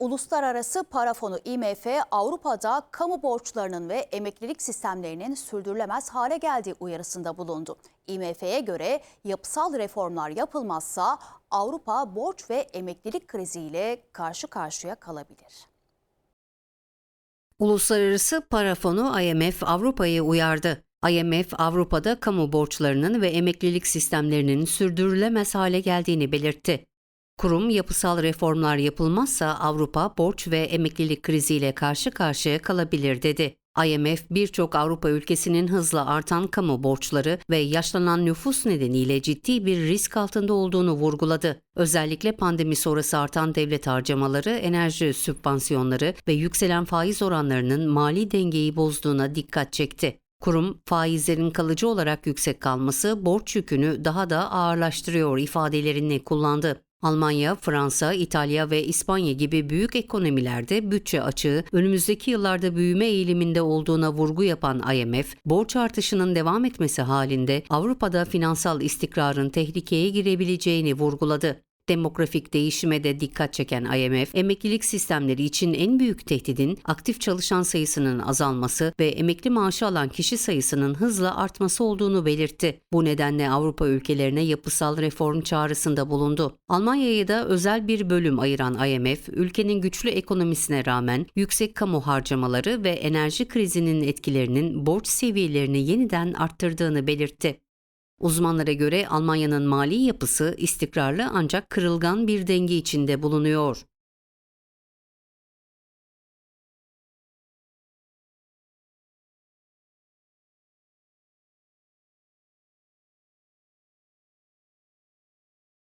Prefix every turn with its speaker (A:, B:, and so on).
A: Uluslararası Para Fonu IMF Avrupa'da kamu borçlarının ve emeklilik sistemlerinin sürdürülemez hale geldiği uyarısında bulundu. IMF'ye göre yapısal reformlar yapılmazsa Avrupa borç ve emeklilik kriziyle karşı karşıya kalabilir.
B: Uluslararası Para Fonu IMF Avrupa'yı uyardı. IMF Avrupa'da kamu borçlarının ve emeklilik sistemlerinin sürdürülemez hale geldiğini belirtti. Kurum yapısal reformlar yapılmazsa Avrupa borç ve emeklilik kriziyle karşı karşıya kalabilir dedi. IMF birçok Avrupa ülkesinin hızla artan kamu borçları ve yaşlanan nüfus nedeniyle ciddi bir risk altında olduğunu vurguladı. Özellikle pandemi sonrası artan devlet harcamaları, enerji sübvansiyonları ve yükselen faiz oranlarının mali dengeyi bozduğuna dikkat çekti. Kurum, faizlerin kalıcı olarak yüksek kalması borç yükünü daha da ağırlaştırıyor ifadelerini kullandı. Almanya, Fransa, İtalya ve İspanya gibi büyük ekonomilerde bütçe açığı önümüzdeki yıllarda büyüme eğiliminde olduğuna vurgu yapan IMF, borç artışının devam etmesi halinde Avrupa'da finansal istikrarın tehlikeye girebileceğini vurguladı. Demografik değişime de dikkat çeken IMF, emeklilik sistemleri için en büyük tehdidin aktif çalışan sayısının azalması ve emekli maaşı alan kişi sayısının hızla artması olduğunu belirtti. Bu nedenle Avrupa ülkelerine yapısal reform çağrısında bulundu. Almanya'ya da özel bir bölüm ayıran IMF, ülkenin güçlü ekonomisine rağmen yüksek kamu harcamaları ve enerji krizinin etkilerinin borç seviyelerini yeniden arttırdığını belirtti. Uzmanlara göre Almanya'nın mali yapısı istikrarlı ancak kırılgan bir denge içinde bulunuyor.